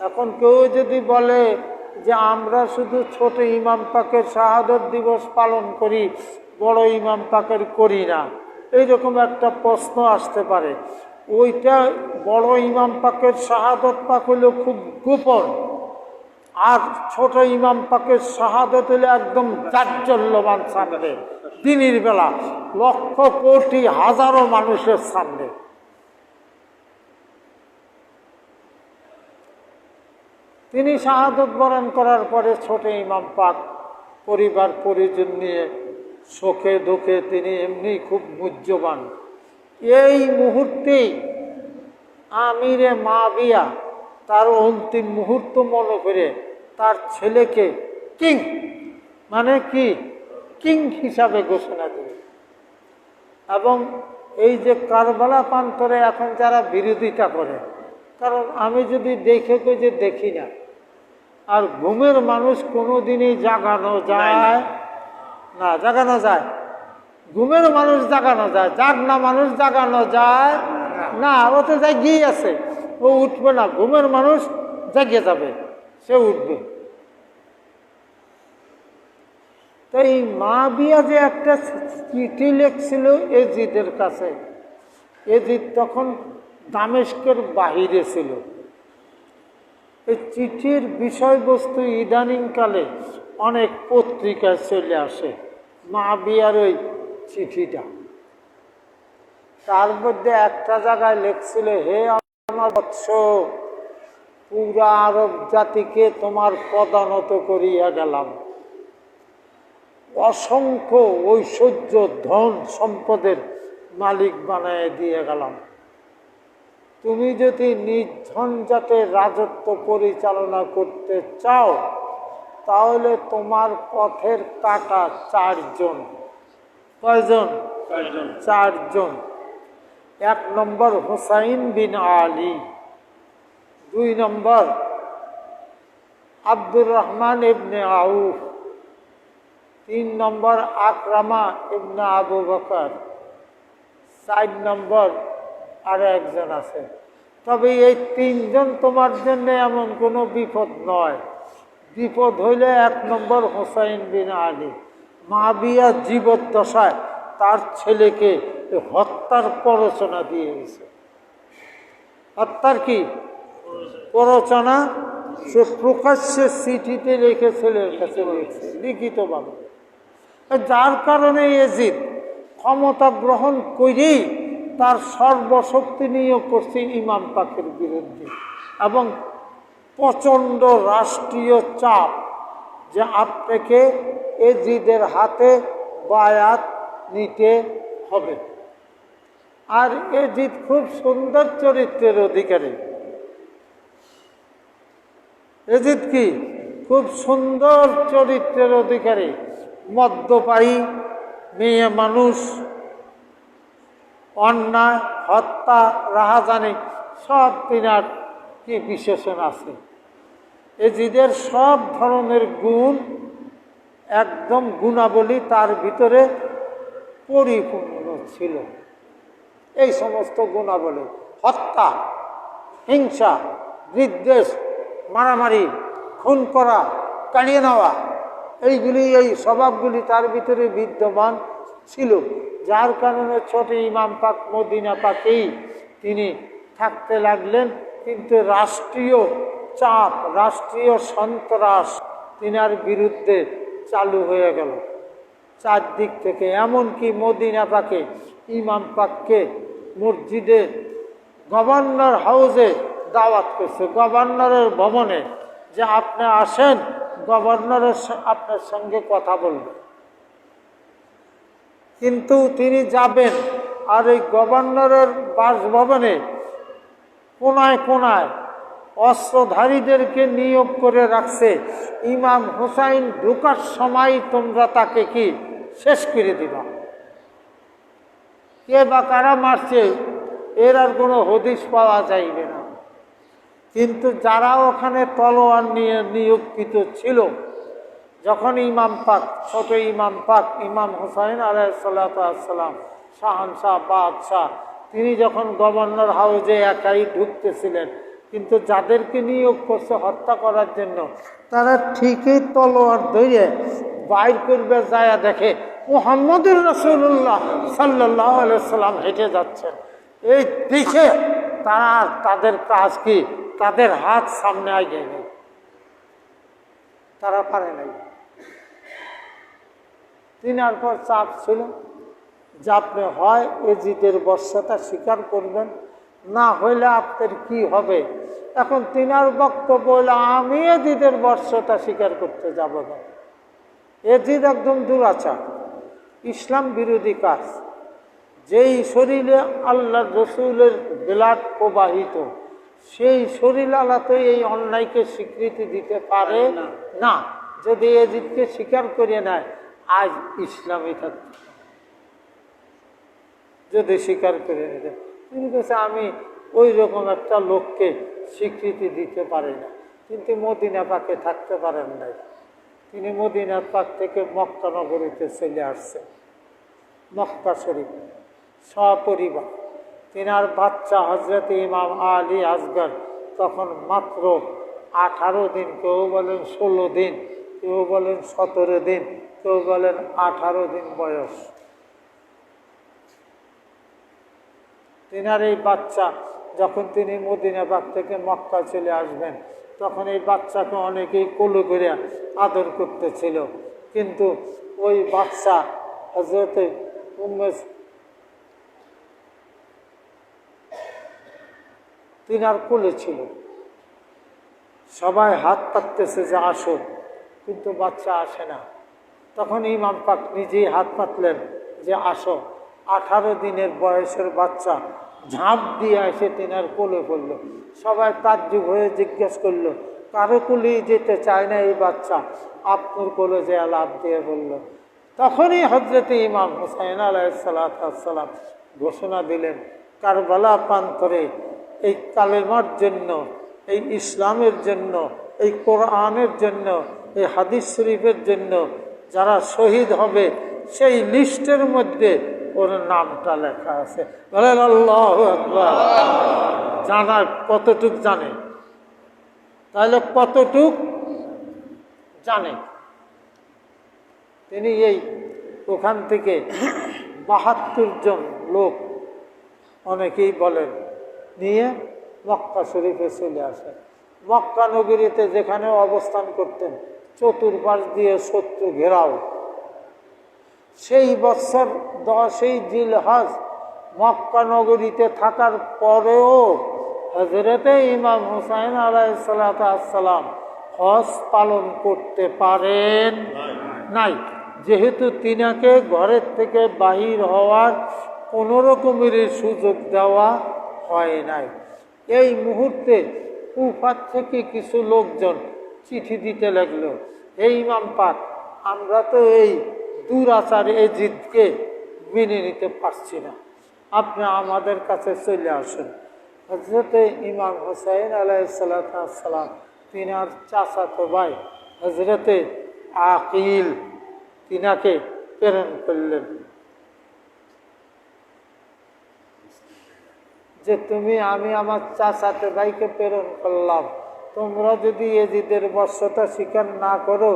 এখন কেউ যদি বলে যে আমরা শুধু ছোট ইমাম পাকের শাহাদত দিবস পালন করি, বড় ইমাম পাকের করি না। এইরকম একটা প্রশ্ন আসতে পারে। ওইটা বড় ইমাম পাকের শাহাদত পাক হলো খুব গোপন, আর ছোট ইমাম পাকের শাহাদত হলে একদম জাজ্জল্যমান সামনে, দিনের বেলা লক্ষ কোটি হাজারো মানুষের সামনে। তিনি শাহাদত বরণ করার পরে ছোট ইমাম পাক পরিবার, পরিজন নিয়ে শোকে দুঃখে তিনি এমনি খুব মুহ্যবান এই মুহূর্তেই আমিরে মা বিয়া তার অন্তিম মুহূর্ত মনে করে তার ছেলেকে কিং মানে কি? কিং হিসাবে ঘোষণা দিল। এবং এই যে কারবালা প্রান্তরে এখন যারা বিরোধিতা করে কারণ আমি যদি দেখে কই যে দেখি না আর ঘুমের মানুষ কোনো দিনই জাগানো যায় না। জাগানো যায়। ঘুমের মানুষ জাগানো যায় যার না মানুষ জাগানো যায়। না ও তো জাগিয়ে আছে। ও উঠবে না ঘুমের মানুষ জাগিয়ে যাবে সে উঠবে। তো এই মা বিয়া যে একটা চিঠি লেখছিল এজিদের কাছে এজিদ তখন দামেস্কের বাহিরে ছিল। এই চিঠির বিষয়বস্তু ইদানিংকালে অনেক পত্রিকায় চলে আসে মা বিয়ার ওই চিঠিটা। তার মধ্যে একটা জায়গায় লেখছিল, হে আমার বৎস, পুরা আরব জাতিকে তোমার পদানত করিয়া গেলাম। অসংখ্য ঐশ্বর্য ধন সম্পদের মালিক বানায় দিয়ে গেলাম। তুমি যদি নির্ঝঞ্ঝাটে রাজত্ব পরিচালনা করতে চাও তাহলে তোমার পথের কাটা চারজন। কয়জন? চারজন। এক নম্বর হুসাইন বিন আলী। দুই নম্বর আব্দুর রহমান ইবনে আউফ। তিন নম্বর আকরামা ইবনে আবু বকর। চার নম্বর আরও একজন আছে। তবে এই তিনজন তোমার জন্য এমন কোনো বিপদ নয়। বিপদ হইলে এক নম্বর হোসাইন বিন আলী। মাবিয়া জীবদ্দশায় তার ছেলেকে হত্যার প্ররোচনা দিয়ে গেছে হত্যার কি? প্ররোচনা? সে প্রকাশ্যে চিঠিতে রেখে ছেলের কাছে রয়েছে লিখিতভাবে। যার কারণে এজিদ ক্ষমতা গ্রহণ করেই তার সর্বশক্তি নিয়োগ করছে ইমাম পাকের বিরুদ্ধে। এবং প্রচণ্ড রাষ্ট্রীয় চাপ যে আপনাকে এজিদের হাতে বায়াত নিতে হবে। আর এজিদ খুব সুন্দর চরিত্রের অধিকারী। এজিদ কি? খুব সুন্দর চরিত্রের অধিকারী। মদ্যপায়ী, মেয়ে মানুষ অন্যায়, হত্যা, রাহাজানি, সব তিনার কি বিশেষণ আছে? এজিদের সব ধরনের গুণ একদম গুণাবলী তার ভিতরে পরিপূর্ণ ছিল। এই সমস্ত গুণাবলী, হত্যা, হিংসা, বিদ্বেষ, মারামারি, খুন করা কাড়িয়ে নেওয়া, এইগুলি, এই স্বভাবগুলি তার ভিতরে বিদ্যমান ছিল। যার কারণে ছোট ইমাম পাক, মদিনা পাকেই তিনি থাকতে লাগলেন, কিন্তু রাষ্ট্রীয় চাপ, রাষ্ট্রীয় সন্ত্রাস তিনার বিরুদ্ধে চালু হয়ে গেল। চারদিক থেকে এমনকি মদিনা পাকে, ইমাম পাককে মসজিদে গভর্নর হাউসে দাওয়াত করছে, গভর্নরের ভবনে যে আপনি আসেন, গভর্নরের আপনার সঙ্গে কথা বলবেন কিন্তু তিনি যাবেন আর এই গভর্নরের বাসভবনে কোনায় কোনায় অস্ত্রধারীদেরকে নিয়োগ করে রাখছে। ইমাম হুসাইন ঢুকার সময় তোমরা তাকে কি শেষ করে দিবা? কে বা কারা মারছে? এর আর কোনো হদিশ পাওয়া যাইবে না। কিন্তু যারা ওখানে তলোয়ার নিয়ে নিয়োগকৃত ছিল যখন ইমাম পাক, ছোট ইমাম পাক, ইমাম হুসাইন আলাইসাল্লাম শাহানশাহ বাদশাহ, তিনি যখন গভর্নর হাউজে একাই ঢুকতেছিলেন, কিন্তু যাদেরকে নিয়োগ করছে হত্যা করার জন্য, তারা ঠিকই তলোয়ার ধরে বাইর করবে, যায় দেখে মোহাম্মদুর রসুল্লাহ সাল্লাহ সাল্লাম হেঁটে যাচ্ছেন। এই দেখে তারা, তাদের কাজ কি? তাদের হাত সামনে আগে নেই। তারা পারে নাই। তিনার পর চাপ ছিল যে আপনি হয় এজিদের বর্ষাটা স্বীকার করবেন, না হইলে আপনার কি হবে? এখন তিনার বক্তব্য হইলে, আমি এজিদের বর্ষটা স্বীকার করতে যাব না। এজিদ একদম দুরাচার, ইসলাম বিরোধী কাজ। যেই শরীরে আল্লাহ রসুলের বিলাট প্রবাহিত, সেই শরীর আলাতে এই অন্যায়কে স্বীকৃতি দিতে পারে না। যদি এজিদকে স্বীকার করে নেয় আজ ইসলামই থাকত যদি স্বীকার করে নিতে। তিনি কাছে আমি ওই রকম একটা লোককে স্বীকৃতি দিতে পারি না। কিন্তু মদিনা পাকে থাকতে পারেন নাই। তিনি মদিনার পাক থেকে মক্কা নগরীতে চলে আসছেন। মক্কা শরীফ, সপরিবার। তিনার বাচ্চা হজরত ইমাম আলী আসগর তখন মাত্র আঠারো দিন, কেউ বলেন ষোলো দিন, কেউ বলেন সতেরো দিন কেউ বলেন আঠারো দিন বয়স। তিনার এই বাচ্চা, যখন তিনি মদিনাবাগ থেকে মক্কা চলে আসবেন, তখন এই বাচ্চাকে অনেকেই কোলো করে আদর করতেছিল। কিন্তু ওই বাচ্চা হজরতে উম্মেশ তিনার কোলে ছিল। সবাই হাত পাততেছে যে আসো কিন্তু বাচ্চা আসে না। তখন ইমাম পাক নিজেই হাত পাতলেন যে আসো। আঠারো দিনের বয়সের বাচ্চা ঝাঁপ দিয়ে এসে তিনার কোলে পড়ল। সবাই তাজ্জুব হয়ে জিজ্ঞেস করল, কারও কুলেই যেতে চায় না এই বাচ্চা? আপনার কোলে যে লাভ দিয়ে বলল, তখনই হজরত ইমাম হুসাইন আলাইসালাম ঘোষণা দিলেন, কারবালা প্রান্তরে এই কালেমার জন্য, এই ইসলামের জন্য, এই কোরআনের জন্য, এই হাদিস শরীফের জন্য যারা শহীদ হবে, সেই লিস্টের মধ্যে ওর নামটা লেখা আছে। বলেন জানার কতটুক জানে? তাহলে কতটুক জানে? তিনি এই ওখান থেকে বাহাত্তর জন লোক অনেকেই বলেন, নিয়ে মক্কা শরীফে চলে আসেন মক্কা নগরীতে যেখানে অবস্থান করতেন চতুর্পাশ দিয়ে শত্রু ঘেরাও। সেই বৎসর দশই জিল হজ মক্কা নগরীতে থাকার পরেও হজরতে ইমাম হুসাইন আলাইসালাম হজ পালন করতে পারেন নাই। যেহেতু তিনাকে ঘরের থেকে বাহির হওয়ার কোনো রকমের সুযোগ দেওয়া হয় নাই। এই মুহূর্তে কুফার থেকে কিছু লোকজন চিঠি দিতে লাগল, এই ইমাম পাক, আমরা তো এই দুরাচার, এই জিদকে মেনে নিতে পারছি না। আপনি আমাদের কাছে চলে আসুন। হজরতে ইমাম হোসাইন আলাইসালাম তিনার চাচাতো ভাই হজরতে আকিল, তিনাকে প্রেরণ করলেন। যে, তুমি, আমি আমার চাচাতে ভাইকে প্রেরণ করলাম। তোমরা যদি এজিদের বর্ষটা স্বীকার না করো,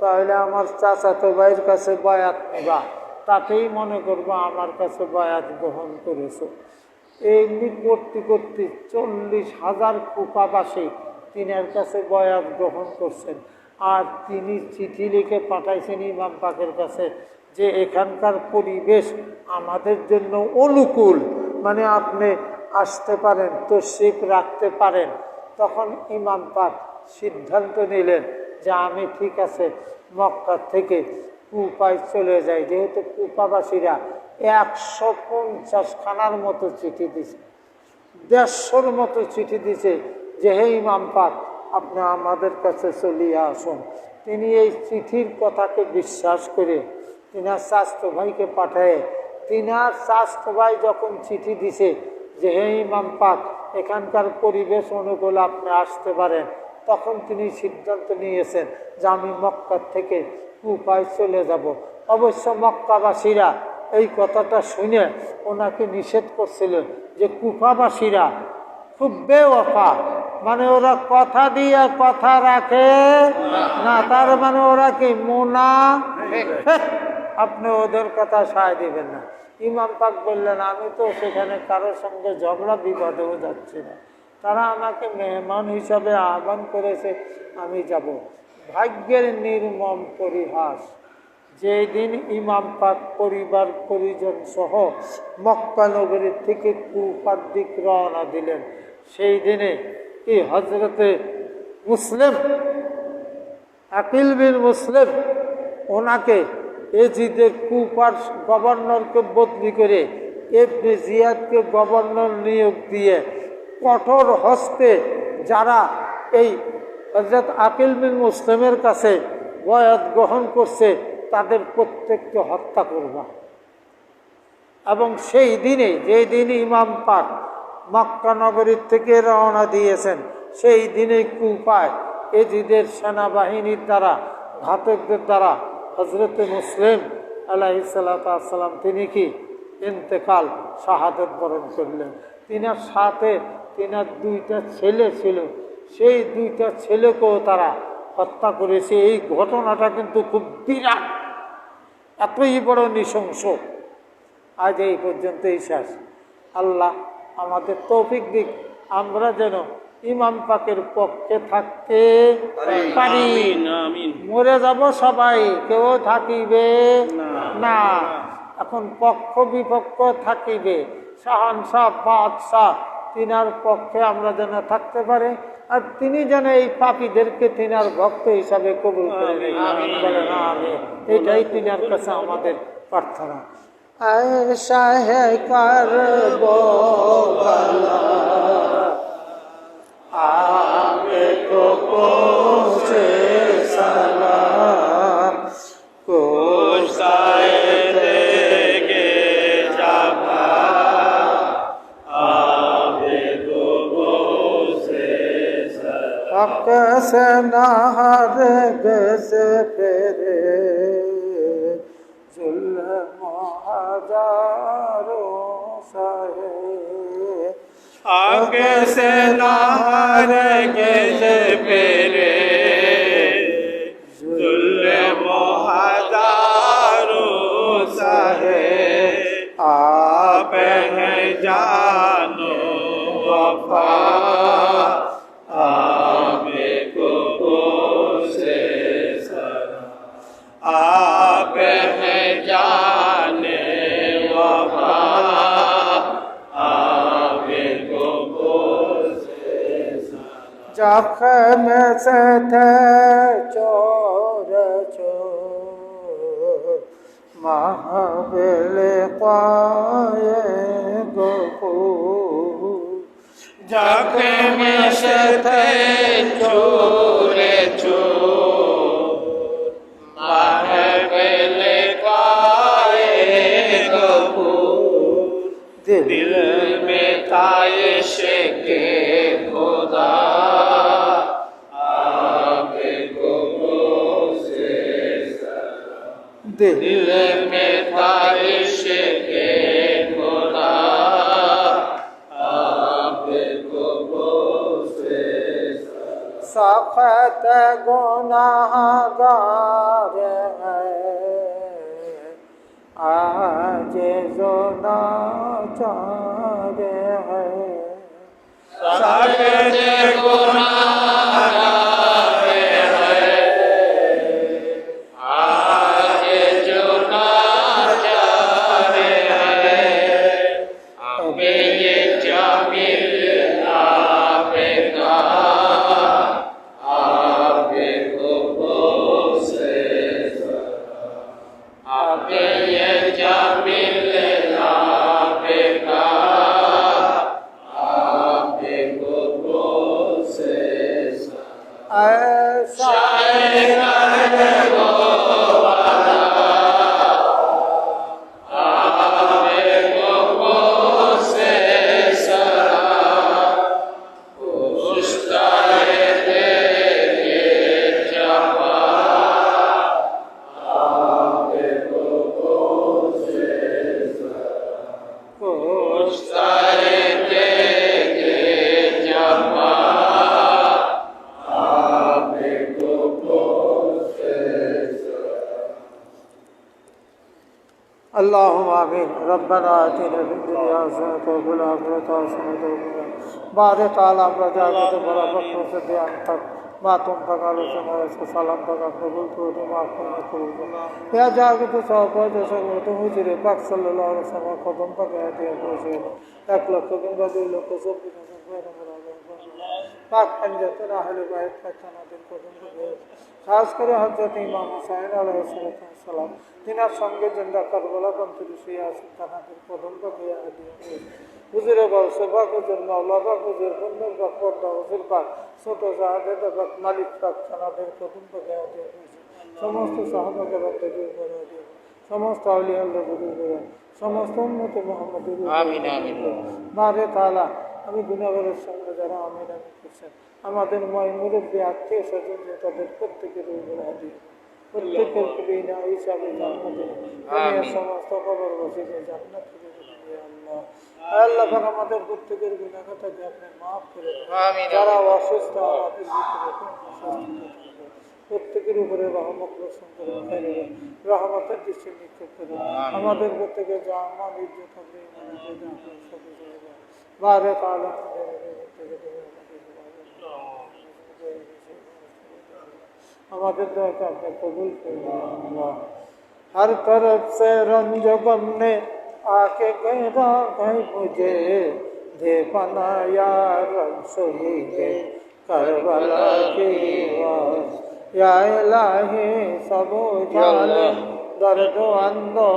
তাহলে আমার চাচাতো ভাইয়ের কাছে বয়াত নিবা। তাতেই মনে করব আমার কাছে বয়াত গ্রহণ করেছ। এমনি করতে করতে চল্লিশ হাজার কুপাবাসী তিনার কাছে বয়াত গ্রহণ করছেন। আর তিনি চিঠি লিখে পাঠাইছেন ইমাম পাকের কাছে যে এখানকার পরিবেশ আমাদের জন্য অনুকূল। মানে আপনি আসতে পারেন তো তশরিফ রাখতে পারেন। তখন ইমাম পাক সিদ্ধান্ত নিলেন যে আমি ঠিক আছে মক্কা থেকে কুপায় চলে যাই। যেহেতু কুপাবাসীরা একশো পঞ্চাশ খানার মতো চিঠি দিছে, দেড়শোর মতো চিঠি দিছে যে, হে ইমাম পাক, আপনি আমাদের কাছে চলিয়ে আসুন। তিনি এই চিঠির কথাকে বিশ্বাস করে তিনার স্বাস্থ্য ভাইকে পাঠায় তিনার স্বাস্থ্য ভাই যখন চিঠি দিছে যে, হে ইমাম পাক এখানকার পরিবেশ অনুকূল, আপনি আসতে পারেন। তখন তিনি সিদ্ধান্ত নিয়েছেন যে আমি মক্কার থেকে কুপায় চলে যাব। অবশ্য মক্কাবাসীরা এই কথাটা শুনে ওনাকে নিষেধ করছিল যে কুফাবাসীরা খুব বেওয়াফা। মানে ওরা কথা দিয়ে কথা রাখে না, তার মানে ওরা কি মোনা আপনি ওদের কথা সায় দিবেন না। ইমাম পাক বললেন, আমি তো সেখানে কারোর সঙ্গে ঝগড়া, বিবাদেও যাচ্ছি না। তারা আমাকে মেহমান হিসাবে আহ্বান করেছে, আমি যাব। ভাগ্যের নির্মম পরিহাস। যেই দিন ইমাম পাক পরিবার পরিজন সহ মক্কা নগরীর থেকে কুফার দিক রওনা দিলেন, সেই দিনে কি হজরতে মুসলিম, আকিল বিন মুসলিম, ওনাকে এজিদের কুপার গভর্নরকে বদলি করে এফনে জিয়াদকে গভর্নর নিয়োগ দিয়ে কঠোর হস্তে যারা এই হজরত আকিল বিন মুসলিমের কাছে বয়াত গ্রহণ করছে, তাদের প্রত্যেককে হত্যা করবা। এবং সেই দিনে, যেই দিন ইমাম পাক মক্কা নগরীর থেকে রওনা দিয়েছেন, সেই দিনে কুপায় এজিদের সেনাবাহিনীর দ্বারা, ঘাতকদের দ্বারা হজরত মুসলিম আলাইসাল্লাম তিনি কি? ইন্তেকাল, শাহাদত বরণ করলেন। তিনার সাথে তিনার দুইটা ছেলে ছিল। সেই দুইটা ছেলেকেও তারা হত্যা করেছে। এই ঘটনাটা কিন্তু খুব বিরাট, এতই বড় নৃশংস। আজ এই পর্যন্তই শেষ। আল্লাহ আমাদের তৌফিক দিক। আমরা যেন ইমাম পাকের পক্ষে থাকতে পারি। মরে যাব সবাই কেউ থাকিবে না। এখন পক্ষ বিপক্ষ থাকিবে। শাহানশাহ বাদশাহ তিনার পক্ষে আমরা যেন থাকতে পারি আর তিনি যেন এই পাপীদেরকে তিনার ভক্ত হিসাবে কবুল করে এটাই তিনার কাছে আমাদের প্রার্থনা। শাহে করব سمعها जखम सथ चोर चो महाबिल पाए गोपू जखम सथ चोर चो दिल दिल में ताइश के खुदा सखत गुनाहगार है। आज जो नाचार है। सखत आज ربنا آتنا في الدنيا حسنة وفي الآخرة حسنة وقنا بارك على رجاءك بربك وسدي عنك ما تنفق على سماء سلامتك قبول تودي ما كنا قبول يا جاگت صحبت سگوت হুজুরে পাক সাল্লাল্লাহু আলাইহি ওয়াসাল্লাম কদম পাক হাতে বসে এক লক্ষ কিংবা দুই লক্ষ চব্বিশ পাক পঞ্জাতের আহলে বাইত পাকখানাদের কদম পাক খাস করে হজরত ইমাম হুসাইন আলাইসালাম তিনার সঙ্গে জেন্দা কারবলা কন্তরি শুয়ে আছেন তাহাদের পাক হুজুরে গলসে পাক হুজুর মাওলা পাক হুজুর বন্ধুর পাক পর্দা হুজুর পাক ছোট জাহাদের পাক মালিক পাক তাহাদের কদম পাক সমস্ত সাহাবাকে রক্তে দূর করে দিয়ে সমস্ত আউলিয়াল্লাহ দূর করে সমস্ত উন্নতি আমিন। মারে তালা আমি গুণাগরের সঙ্গে যারা আমিন আমি করছেন আমাদের ময় মুরব্বী আত্মীয় স্বজন যে তাদের প্রত্যেকের উপরে হাজির। প্রত্যেকের বিনা হিসাবে জান্নাতে সমস্ত খবর বসে জান্নাত আল্লাহ। আল্লাহ আমাদের প্রত্যেকের গুণাগাতাকে আপনি মাফ করে যারা অসুস্থ আমাদের প্রত্যেকের উপরে রহমত করে রহমতের দৃষ্টি নিক্ষেপ করে আমাদের প্রত্যেকে যা আমার ইজ্জত হবে बारह काल हमारे कबूल हर तरफ़ से रंज बनने आके गहरा कहीं मुझे दे पना यार सुनिए करबला की आवाज़। या इलाही सबो जाने दर्द अंदो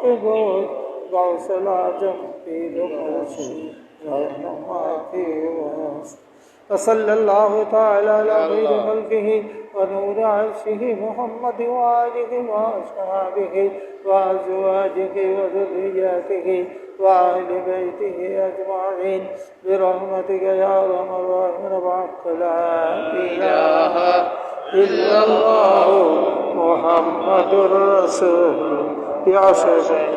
के बोझ गौसला जम पीर وصلى الله تعالى على خير خلقه ونور عرشه محمد وآله وأصحابه وأزواجه وذرياته وآل بيته أجمعين. برحمتك يا أرحم الراحمين. بعد لا إله إلا الله محمد رسول يا شيخ